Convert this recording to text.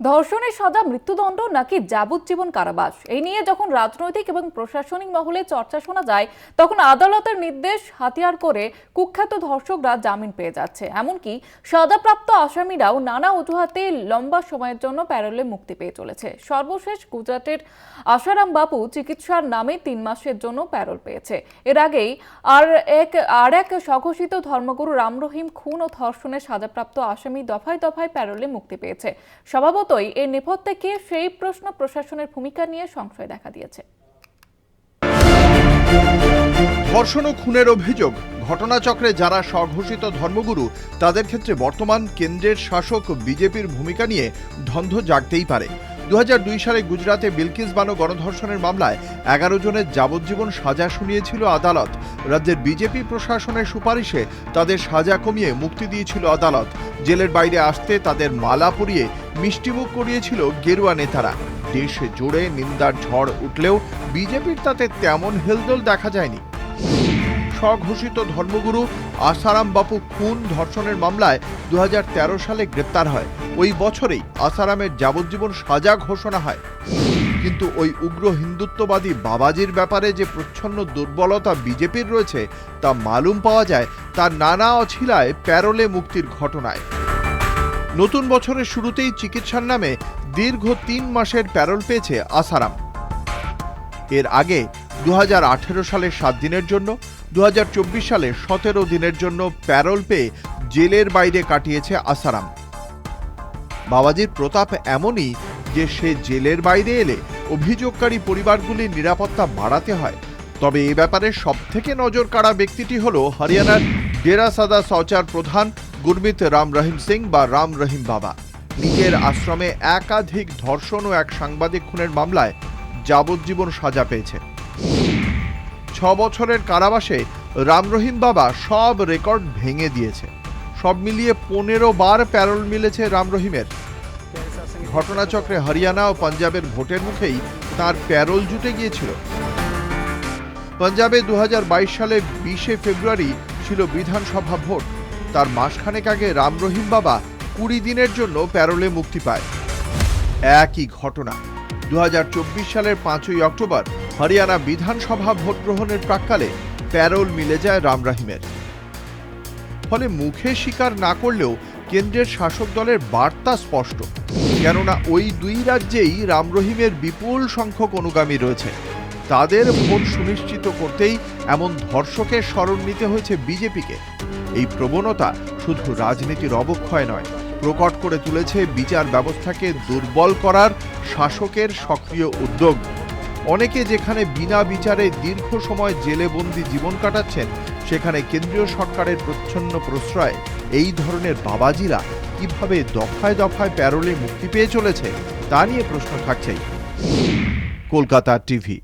ধর্ষণের সাজা, মৃত্যুদণ্ড নাকি যাবজ্জীবন কারাবাস? এই নিয়ে যখন রাজনৈতিক এবং প্রশাসনিক মহলে চর্চা শোনা যায়, তখন আদালতের নির্দেশ হাতিয়ার করে কুখ্যাত ধর্ষকরা জামিন পেয়ে যাচ্ছে। এমনকি সাজাপ্রাপ্ত আসামিরাও নানা অজুহাতে লম্বা সময়ের জন্য প্যারোলে মুক্তি পেয়ে চলেছে। সর্বশেষ গুজরাটের আশারাম বাপু চিকিৎসার নামে তিন মাসের জন্য প্যারোল পেয়েছে। এর আগেই আর এক আর এক স্বঘোষিত ধর্মগুরু রাম রহিম খুন ও ধর্ষণের সাজাপ্রাপ্ত আসামি দফায় দফায় প্যারোলে মুক্তি পেয়েছে। স্বভাবতই এর নেপথ্যে কে সেই প্রশ্ন প্রশাসনের ভূমিকা নিয়ে সংশয় দেখা দিয়েছে। ধর্ষণ ও খুনের অভিযোগ, ঘটনাচক্রে যারা স্বঘোষিত ধর্মগুরু, তাদের ক্ষেত্রে বর্তমান কেন্দ্রের শাসক বিজেপির ভূমিকা নিয়ে ধন্ধ জাগতেই পারে। দু সালে গুজরাতে বিলকিস বানো গণধর্ষণের মামলায় এগারো জনের যাবজ্জীবন সাজা শুনিয়েছিল আদালত। রাজ্যের বিজেপি প্রশাসনের সুপারিশে তাদের সাজা কমিয়ে মুক্তি দিয়েছিল আদালত। জেলের বাইরে আসতে তাদের মালা পরিয়ে মিষ্টিমুখ করিয়েছিল গেরুয়া নেতারা। দেশে জুড়ে নিন্দার ঝড় উঠলেও বিজেপির তাতে তেমন হেলদোল দেখা যায়নি। স্বঘোষিত ধর্মগুরু আসারাম বাপু খুন ধর্ষণের মামলায় দু হাজার তেরো সালে গ্রেপ্তার হয়। ওই বছরেই আসারামের যাবজ্জীবন সাজা ঘোষণা হয়। কিন্তু ওই উগ্র হিন্দুত্ববাদী বাবাজির ব্যাপারে যে প্রচ্ছন্ন দুর্বলতা বিজেপির রয়েছে, তা মালুম পাওয়া যায় তার নানা অছিলায় প্যারোলে মুক্তির ঘটনায়। নতুন বছরের শুরুতেই চিকিৎসার নামে দীর্ঘ তিন মাসের প্যারোল পেয়েছে আসারাম। এর আগে দু সালের সাত দিনের জন্য দু হাজার চব্বিশ সালে সতেরো দিনের জন্য প্যারোল পেয়ে জেলের বাইরে কাটিয়েছে আসারাম। বাবাজির প্রতাপ এমনই যে সে জেলের বাইরে এলে অভিযোগকারী পরিবারগুলির নিরাপত্তা বাড়াতে হয়। তবে এ ব্যাপারে সবথেকে নজর কাড়া ব্যক্তিটি হল হরিয়ানার ডেরা সাদা সৌচার প্রধান গুরমিত রাম রহিম সিং বা রাম রহিম বাবা। নিজের আশ্রমে একাধিক ধর্ষণ ও এক সাংবাদিক খুনের মামলায় যাবজ্জীবন সাজা পেয়েছে। ছ বছরের কারাবাসে রাম রহিম বাবা সব রেকর্ড ভেঙে দিয়েছে। সব মিলিয়ে পনেরো বার প্যারোল মিলেছে রাম রহিমের। ঘটনাচক্রে হরিয়ানা ও পাঞ্জাবের ভোটের মুখেই তার প্যারোল জুটে গিয়েছিল। পাঞ্জাবে দু হাজার বাইশ সালে বিশে ফেব্রুয়ারি ছিল বিধানসভা ভোট। তার মাসখানেক আগে রাম রহিম বাবা কুড়ি দিনের জন্য প্যারোলে মুক্তি পায়। একই ঘটনা। দু হাজার চব্বিশ সালের পাঁচই অক্টোবর হরিয়ানা বিধানসভা ভোট গ্রহণের প্রাক্কালে প্যারোল মিলে যায় রাম রহিমের। ফলে মুখে স্বীকার না করলেও কেন্দ্রের শাসক দলের বার্তা স্পষ্ট। কেননা ওই দুই রাজ্যেই রাম রহিমের বিপুল সংখ্যক অনুগামী রয়েছে। তাদের ভোট সুনিশ্চিত করতেই এমন ধর্ষকের স্মরণ নিতে হয়েছে বিজেপিকে। এই প্রবণতা শুধু রাজনীতির অবক্ষয় নয়, প্রকট করে তুলেছে বিচার ব্যবস্থাকে দুর্বল করার শাসকের সক্রিয় উদ্যোগ। অনেকে যেখানে বিনা বিচারে দীর্ঘ সময় জেলে বন্দি জীবন কাটাচ্ছেন, সেখানে কেন্দ্রীয় সরকারের প্রচ্ছন্ন প্রশ্রয়। এই ধরনের বাবাজিরা কীভাবে দফায় দফায় প্যারোলে মুক্তি পেয়ে চলেছে, তা নিয়ে প্রশ্ন থাকছেই। কলকাতা টিভি